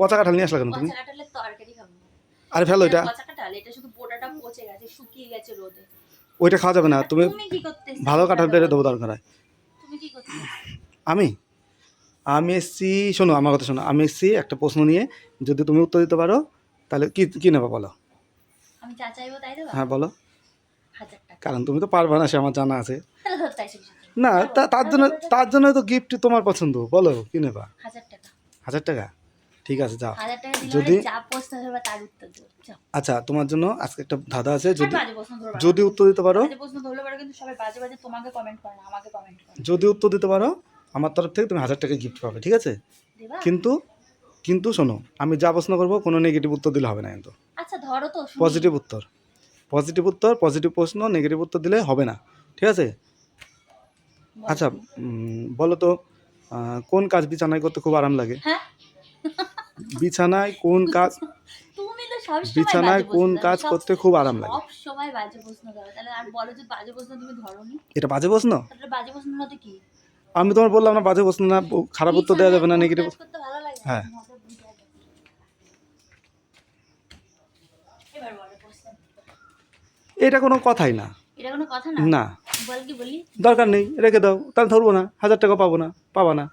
পচা কাঁঠাল নিয়ে আসলা কেন তুমি? আরে ফেলো এটা। ওইটা খাওয়া যাবে না। তুমি? ভালো কাঁঠাল পেরে দেবো দরকার হয় তুমি কি করতে আমি? আমি এসছি শোনো আমার কথা শোনো আমি এসছি একটা প্রশ্ন নিয়ে যদি তুমি উত্তর দিতে পারো তাহলে কি কি নেবা বলো? হ্যাঁ বলো। কারণ তুমি তো পারবে না সে আমার জানা আছে। না তার জন্য তার জন্য তো গিফট তোমার পছন্দ বলো কি নেবা? হাজার টাকা। হাজার টাকা? ঠিক আছে যদি- যদি যা যাও। আচ্ছা তোমার জন্য আজকে একটা ধাঁধা আছে যদি। যদি উত্তর দিতে পারো। যদি উত্তর দিতে পারো আমার তরফ থেকে তুমি হাজার টাকা গিফট পাবে ঠিক আছে? কিন্তু কিন্তু শোনো আমি যা প্রশ্ন করব কোনো নেগেটিভ উত্তর দিলে হবে না কিন্তু। আচ্ছা ধরো তো পজিটিভ উত্তর। পজিটিভ উত্তর পজিটিভ প্রশ্ন নেগেটিভ উত্তর দিলে হবে না ঠিক আছে? আচ্ছা বলো তো কোন কাজ বিছানায় করতে খুব আরাম লাগে? হ্যাঁ? বিছানায় কোন কাজ তুমি তো সব সময় বিছানায় কোন কাজ করতে খুব আরাম লাগে। সব সময় বাজে প্রশ্ন করো। তাহলে আর বলো যে বাজে প্রশ্ন তুমি ধরোনি। এটা বাজে প্রশ্ন? তাহলে বাজে প্রশ্ন মধ্যে কি? আমি তোমার বললাম না বাজে প্রশ্ন না খারাপ উত্তর দেওয়া যাবে না নেগেটিভ হ্যাঁ। এটা কোনো কথাই না। এটা কোনো কথা না? না। বল কি বলি? দরকার নেই রেখে দাও। তাহলে ধরবো না হাজার টাকা পাবো না পাবা না।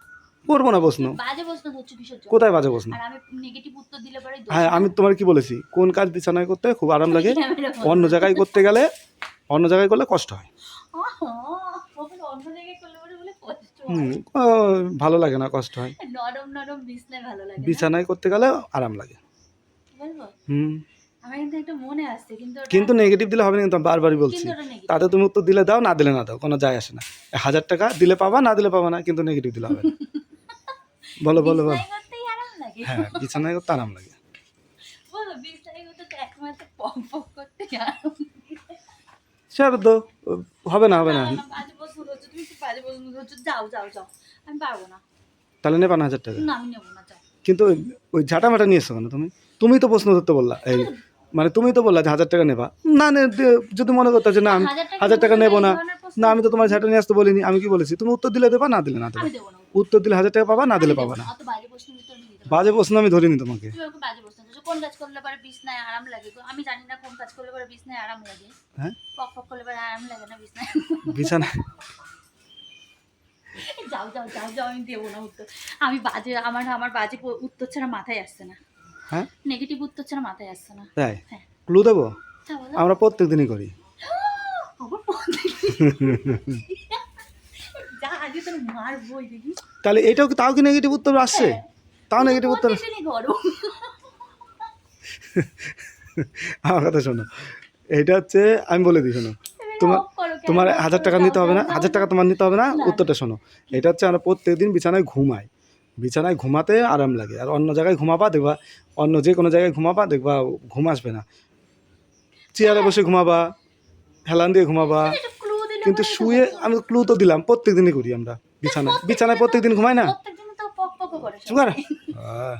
করব না প্রশ্ন? বাজে প্রশ্ন ধরছো কিসের জন্য কোথায় বাজে প্রশ্ন? আর আমি নেগেটিভ উত্তর দিলে পরে হ্যাঁ আমি তোমার কি বলেছি? কোন কাজ বিছানায় করতে খুব আরাম লাগে। অন্য জায়গায় করতে গেলে অন্য জায়গায় করলে কষ্ট হয়। অন্য জায়গায় করলে বলে কষ্ট হুম ও, ভালো লাগে না কষ্ট হয়। নরম নরম বিছনায় ভালো লাগে বিছানায় করতে গেলে আরাম লাগে। বলব? হুম। আমার কিন্তু একটা মনে আসছে কিন্তু কিন্তু নেগেটিভ দিলে হবে না কিন্তু বারবারই বলছি। তাতে তুমি উত্তর দিলে দাও না দিলে না দাও কোনো যায় আসে না। হাজার টাকা দিলে পাবা না দিলে পাবা না কিন্তু নেগেটিভ দিলে হবে না। বলো বলো বলো। হ্যাঁ বিছানায় করতে আরাম লাগে। বলো বিছনায় করতে তো একমাত্র করতে আরাম হবে না হবে না। তুমি যাও যাও যাও। আমি পারব না। তাহলে নেবা না হাজার টাকা? না আমি নেব না কিন্তু ওই- ঝাঁটা মাটা নিয়ে এসছো কেন তুমি? তুমি তো প্রশ্ন ধরতে বললা এই মানে তুমি তো বললা যে হাজার টাকা নেবা। না যদি মনে করতে যে না আমি হাজার টাকা নেব না না আমি তো তোমার ঝাঁটা নিয়ে আসতে বলিনি। আমি কি বলেছি? তুমি উত্তর দিলে দেবা না দিলে না দেবে? দেবো না। উত্তর দিলে হাজার টাকা পাবা না দিলে পাবা না। বাজে প্রশ্ন আমি ধরিনি তোমাকে। কোন কাজ করলে পরে বিছনায় আরাম লাগে? আমি জানি না কোন কাজ করলে পরে বিছনায় আরাম লাগে। হ্যাঁ? পক পক করলে পরে আরাম লাগে না বিছনায় বিছানা। যাও যাও যাও যাও আমি দেবো না উত্তর। আমি বাজে আমার আমার বাজে উত্তর ছাড়া মাথায় আসছে না। হ্যাঁ? নেগেটিভ উত্তর ছাড়া মাথায় আসছে না। তাই? হ্যাঁ। ক্লু দেবো? আমরা প্রত্যেক দিনই করি। আবার তাহলে এটাও তাও কি নেগেটিভ উত্তর আসছে? তাও নেগেটিভ উত্তর আমার কথা শোনো। এটা হচ্ছে আমি বলে দিই শোনো। তোমার? তোমার হাজার টাকা নিতে হবে না হাজার টাকা তোমার নিতে হবে না। উত্তরটা শোনো। এটা হচ্ছে আমরা প্রত্যেকদিন বিছানায় ঘুমাই। বিছানায় ঘুমাতে আরাম লাগে। আর অন্য জায়গায় ঘুমাবা দেখবা অন্য যে কোনো জায়গায় ঘুমাবা দেখবা ঘুম আসবে না। চেয়ারে বসে ঘুমাবা হেলান দিয়ে ঘুমাবা। কিন্তু শুয়ে আমি ক্লু তো দিলাম প্রত্যেক দিনই করি আমরা। বিছানায় বিছানায় প্রত্যেক দিন ঘুমাই না? প্রত্যেকদিন তো পক পক করে। সুগার সবাই।